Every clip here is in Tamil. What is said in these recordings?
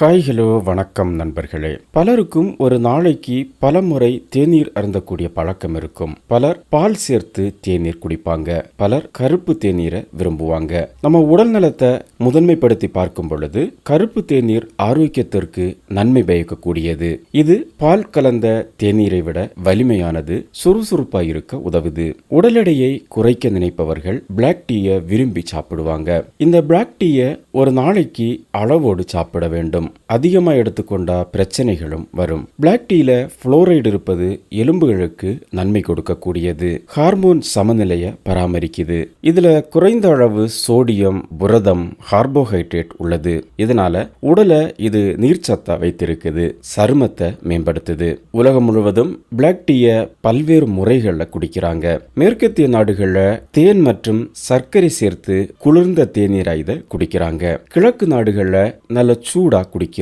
ஹாய் ஹலோ வணக்கம் நண்பர்களே. பலருக்கும் ஒரு நாளைக்கு பல முறை தேநீர் அருந்தக்கூடிய பழக்கம் இருக்கும். பலர் பால் சேர்த்து தேநீர் குடிப்பாங்க. பலர் கருப்பு தேநீரை விரும்புவாங்க. நம்ம உடல் நலத்தை முதன்மைப்படுத்தி பார்க்கும் பொழுது கருப்பு தேநீர் ஆரோக்கியத்திற்கு நன்மை பயக்கக்கூடியது. இது பால் கலந்த தேநீரை விட வலிமையானது சுறுசுறுப்பாய் இருக்க உதவுது. உடல் எடையை குறைக்க நினைப்பவர்கள் பிளாக் டீயை விரும்பி சாப்பிடுவாங்க. இந்த பிளாக் டீயை ஒரு நாளைக்கு அளவோடு சாப்பிட வேண்டும். ähm, அதிகமாக எடுத்துக்கொண்டா பிரச்சனைகளும் வரும். பிளாக் டீல புளோரைடு இருப்பது எலும்புகளுக்கு நன்மை கொடுக்கக்கூடியது. ஹார்மோன் சமநிலையை பராமரிக்குது. இதுல குறைந்த அளவு சோடியம் புரதம் கார்போஹைட்ரேட் உள்ளது. இதனால உடலை இது நீர்ச்சத்தா வைத்திருக்குது. சருமத்தை மேம்படுத்துது. உலகம் முழுவதும் பிளாக் டீயை பல்வேறு முறைகளில் குடிக்கிறாங்க. மேற்கத்திய நாடுகளில் தேன் மற்றும் சர்க்கரை சேர்த்து குளிர்ந்த தேநீராக இதை குடிக்கிறாங்க. கிழக்கு நாடுகளில் நல்ல சூடா குடிக்கிறாங்க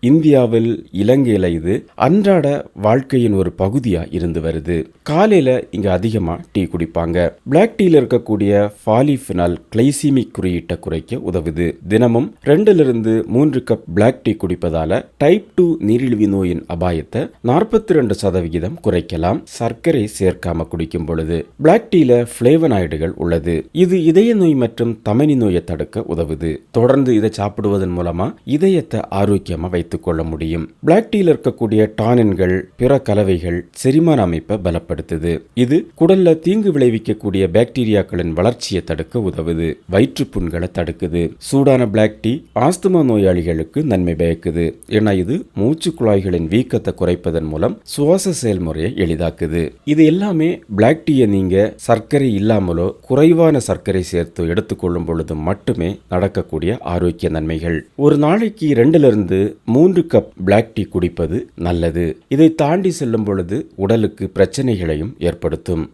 இந்தியாவில் இலங்கையில் இது அன்றாட வாழ்க்கையின் ஒரு பகுதியாக இருந்து வருது. காலையில் இங்கே அதிகமாக டீ குடிப்பாங்க. பிளாக் டீயில் இருக்கக்கூடிய ஃபாலிஃபினால் கிளைசிமிக் குறியீட்டை குறைக்க உதவுது. தினமும் ரெண்டிலிருந்து மூன்று கப் பிளாக் டீ குடிப்பதால டைப் டூ நீரிழிவு நோயின் அபாயத்தை நாற்பத்தி ரெண்டு சதவிகிதம் குறைக்கலாம். சர்க்கரை சேர்க்காம குடிக்கும் பொழுது பிளாக் டீல பிளேவனாய்டுகள் உள்ளது. இது இதய நோய் மற்றும் தமனி நோயை தடுக்க உதவுது. தொடர்ந்து இதை சாப்பிடுவதன் மூலமா இதயத்தை ஆரோக்கிய ஆரோக்கியமாக வைத்துக்கொள்ள முடியும். பிளாக் டீல இருக்கக்கூடிய டானின்கள் பிற கலவைகள் செரிமான அமைப்பை பலப்படுத்துது. இது குடல்ல தீங்கு விளைவிக்கக்கூடிய பாக்டீரியாக்களின் வளர்ச்சியை தடுக்க உதவுது. வயிற்றுப்புண்களை தடுக்குது. சூடான பிளாக் டீ ஆஸ்துமா நோயாளிகளுக்கு நன்மை பயக்குது. ஏன்னா இது மூச்சு குழாய்களின் வீக்கத்தை குறைப்பதன் மூலம் சுவாச செயல்முறையை எளிதாக்குது. இது எல்லாமே பிளாக் டீயை நீங்க சர்க்கரை இல்லாமலோ குறைவான சர்க்கரை சேர்த்து எடுத்துக்கொள்ளும் பொழுது மட்டுமே நடக்கக்கூடிய ஆரோக்கிய நன்மைகள். ஒரு நாளைக்கு ரெண்டுல இருந்து மூன்று கப் பிளாக் டீ குடிப்பது நல்லது. இதை தாண்டி செல்லும் பொழுது உடலுக்கு பிரச்சனைகளையும் ஏற்படுத்தும்.